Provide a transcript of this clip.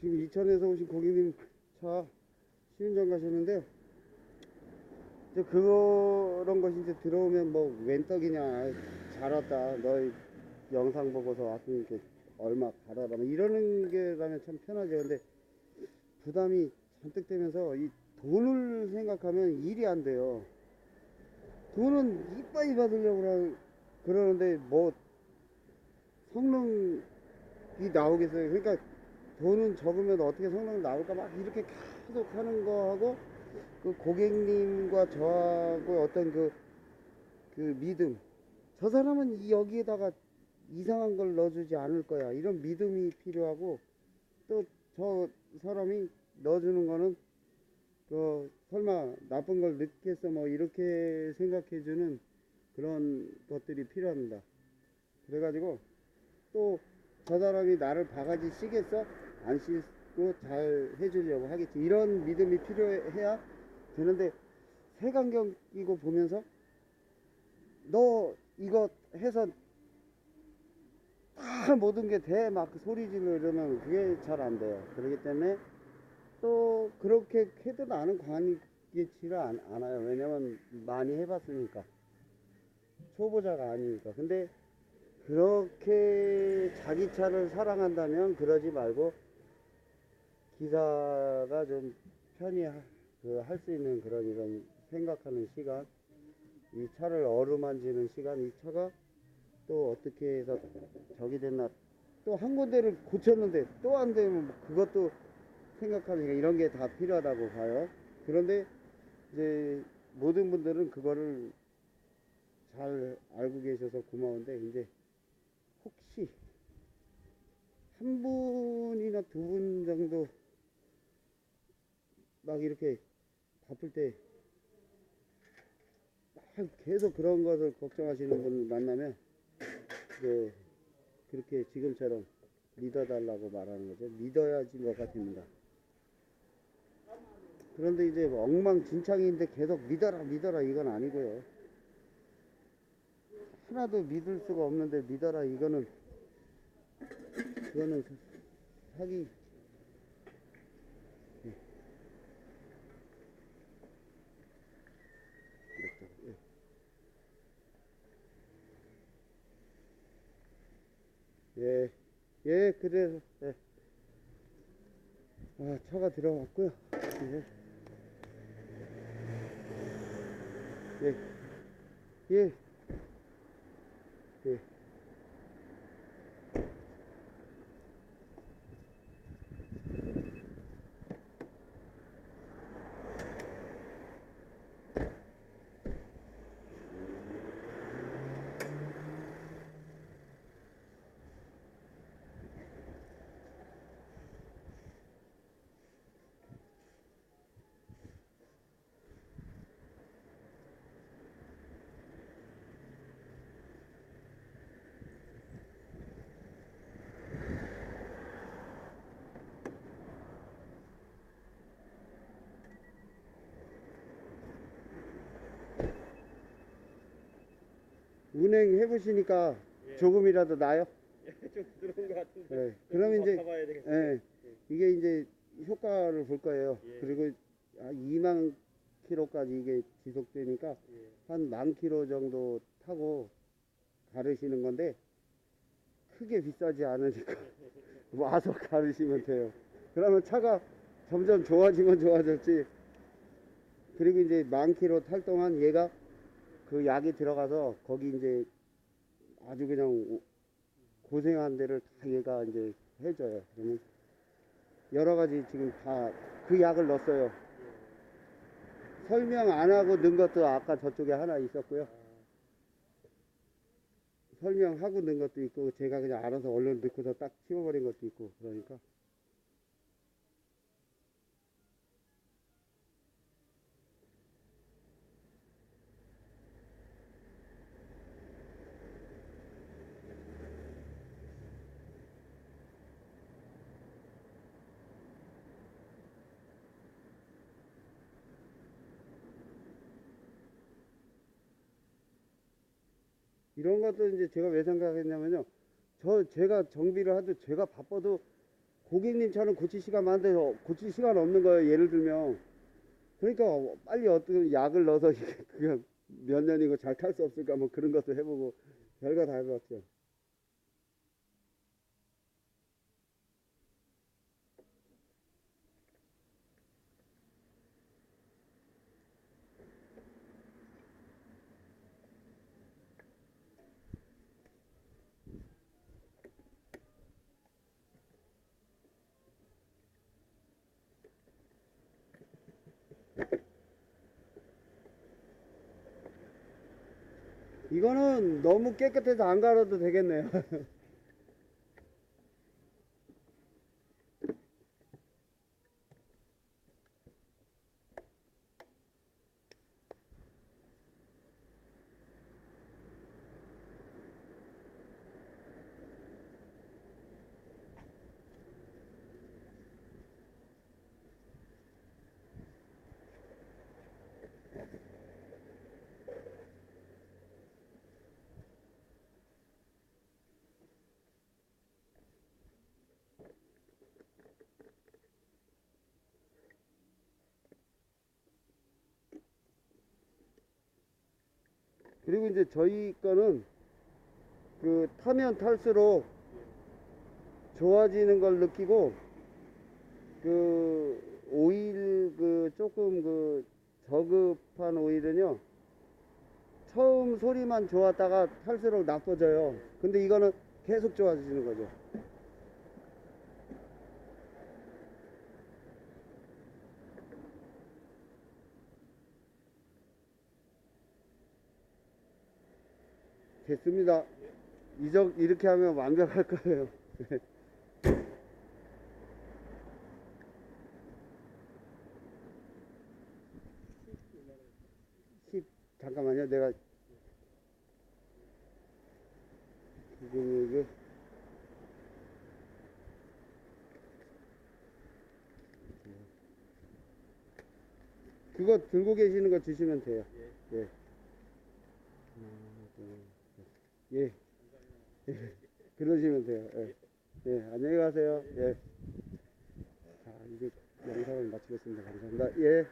지금 이천에서 오신 고객님 차 시운전 가셨는데 이제 그런 것이 이제 들어오면 뭐 웬 떡이냐 잘 왔다 너 영상 보고서 왔으니까 얼마 받아라 뭐 이러는 게라면 참 편하죠. 근데 부담이 잔뜩 되면서 이 돈을 생각하면 일이 안 돼요. 돈은 이빠이 받으려고 그러- 그러는데 뭐 성능이 나오겠어요? 그러니까 돈은 적으면 어떻게 성능이 나올까 막 이렇게 계속 하는 거하고 그 고객님과 저하고 어떤 그, 그 믿음. 저 사람은 이 여기에다가 이상한 걸 넣어주지 않을 거야. 이런 믿음이 필요하고 또 저 사람이 넣어주는 거는 그 설마 나쁜 걸 넣겠어? 뭐 이렇게 생각해주는 그런 것들이 필요합니다. 그래가지고 또 저 사람이 나를 바가지 씌겠어? 안 씌고 잘 해주려고 하겠지. 이런 믿음이 필요해야 되는데, 색안경 끼고 보면서, 너 이거 해서 다 모든 게 돼. 막 소리 지르 이러면 그게 잘 안 돼요. 그렇기 때문에 또 그렇게 해도 나는 관이지를 않- 않아요. 왜냐면 많이 해봤으니까. 초보자가 아니니까. 근데 그렇게 자기 차를 사랑한다면 그러지 말고 기사가 좀 편히 그할수 있는 그런 이런 생각하는 시간 이 차를 어루만지는 시간 이 차가 또 어떻게 해서 저기 됐나. 또 한 군데를 고쳤는데 또 안 되면 그것도 생각하니까 이런 게 다 필요하다고 봐요. 그런데 이제 모든 분들은 그거를 잘 알고 계셔서 고마운데 이제 혹시 한 분이나 두 분 막 이렇게 바쁠 때막 계속 그런 것을 걱정하시는 분 만나면 이제 그렇게 지금처럼 믿어달라고 말하는 거죠. 믿어야지 뭐가 됩니다. 그런데 이제 뭐 엉망진창인데 계속 믿어라 믿어라 이건 아니고요. 하나도 믿을 수가 없는데 믿어라 이거는 이거는 사기 예. 그렇죠. 예. 예, 예, 그래서, 예. 아, 차가 들어갔고요. 예. 예. 예. 예. 운행 해보시니까 예. 조금이라도 나요? 좀 들어온 것 같은데. 네. 그럼 이제, 가봐야 되겠어요. 예. 이게 이제 효과를 볼 거예요. 예. 그리고 한 2만 킬로까지 이게 지속되니까 예. 한만 킬로 정도 타고 가르시는 건데 크게 비싸지 않으니까 와서 가르시면 돼요. 그러면 차가 점점 좋아지면 좋아졌지. 그리고 이제 만 킬로 탈 동안 얘가 그 약이 들어가서 거기 이제 아주 그냥 오- 고생한 데를 다 얘가 이제 해줘요. 그러면 여러 가지 지금 다 그 약을 넣었어요. 설명 안 하고 넣은 것도 아까 저쪽에 하나 있었고요. 설명하고 넣은 것도 있고 제가 그냥 알아서 얼른 넣고서 딱 치워버린 것도 있고 그러니까 이런 것도 이제 제가 왜 생각했냐면요. 저 제가 정비를 하도 제가 바빠도 고객님 차는 고칠 시간 많은데 어, 고칠 시간 없는 거예요. 예를 들면. 그러니까 빨리 어떻게 약을 넣어서 그냥 몇 년이고 잘 탈 수 없을까 뭐 그런 것도 해보고 별거 다 해봤죠. 이거는 너무 깨끗해서 안 갈아도 되겠네요. 그리고 이제 저희 거는 그 타면 탈수록 좋아지는 걸 느끼고 그 오일 그 조금 그 저급한 오일은요 처음 소리만 좋았다가 탈수록 나빠져요. 근데 이거는 계속 좋아지는 거죠 됐습니다 이적 이렇게 하면 완벽할 거예요 10 잠깐만요 내가 지금 이게 그거 들고 계시는 거 주시면 돼요 예. 셋. 예. 예. 그러시면 돼요 예. 예 안녕히 가세요 예. 자 이제 영상을 마치겠습니다 감사합니다 예